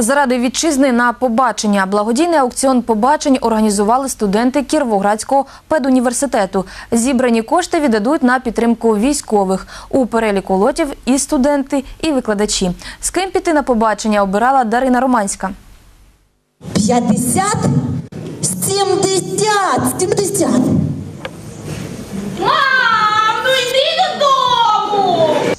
Заради вітчизни на побачення благодійний аукціон побачень організували студенти Кіровоградського педуніверситету. Зібрані кошти віддадуть на підтримку військових. У переліку лотів і студенти, і викладачі. З ким піти на побачення обирала Дарина Романська. 50? 70!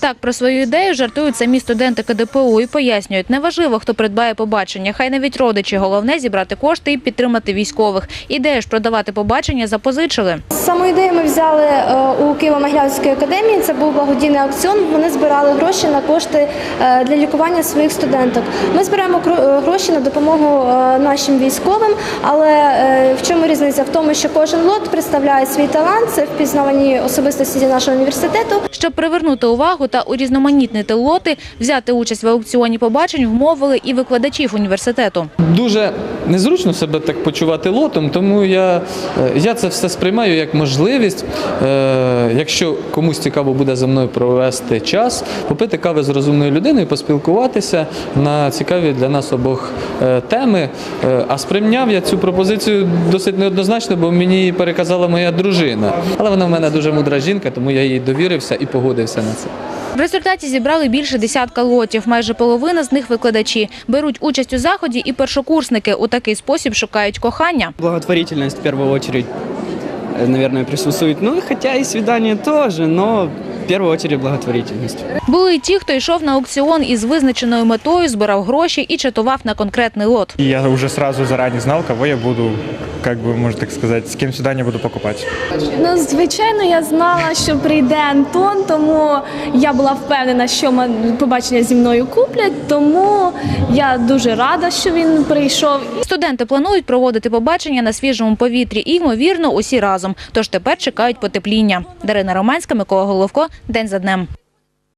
Так про свою ідею жартують самі студенти КДПУ і пояснюють, неважливо, хто придбає побачення, хай навіть родичі. Головне зібрати кошти і підтримати військових. Ідею ж продавати побачення запозичили. Саму ідею ми взяли е, у Києво-Могилянської академії. Це був благодійний аукціон. Вони збирали гроші на кошти е, для лікування своїх студенток. Ми збираємо е, гроші на допомогу нашим військовим. Але в чому різниця? В тому, що кожен лот представляє свій талант, це впізнавані особистості нашого університету. Щоб привернути увагу та урізноманітнити лоти, взяти участь в аукціоні побачень вмовили і викладачів університету. Дуже незручно себе так почувати лотом, тому я, е, я це все сприймаю як можливість, е, якщо комусь цікаво буде за мною провести час, попити кави з розумною людиною, поспілкуватися на цікаві для нас обох е, теми. А сприйняв я цю пропозицію досить неоднозначно, бо мені її переказала моя дружина. Але вона в мене дуже мудра жінка, тому я їй довірився і погодився на це. В результаті зібрали більше десятка лотів. Майже половина з них викладачі. Беруть участь у заході і першокурсники. У такий спосіб шукають кохання. Благотворительність в першу чергу, э, наверное. Ну, хоча і свідання теж, в первую очередь благотворительность. Були й ті, хто йшов на аукціон із визначеною метою, збирав гроші і чатував на конкретний лот. Я уже сразу заранее знал, кого я буду, как бы, можно так сказать, с кем сюда не буду покупать. Ну, звичайно, я знала, що прийде Антон, тому я була впевнена, що побачення зі мною куплять. Тому я дуже рада, що він прийшов. Студенти планують проводити побачення на свіжому повітрі і, ймовірно, усі разом. Тож тепер чекають потепління. Дарина Романська, Микола Головко. День за днем.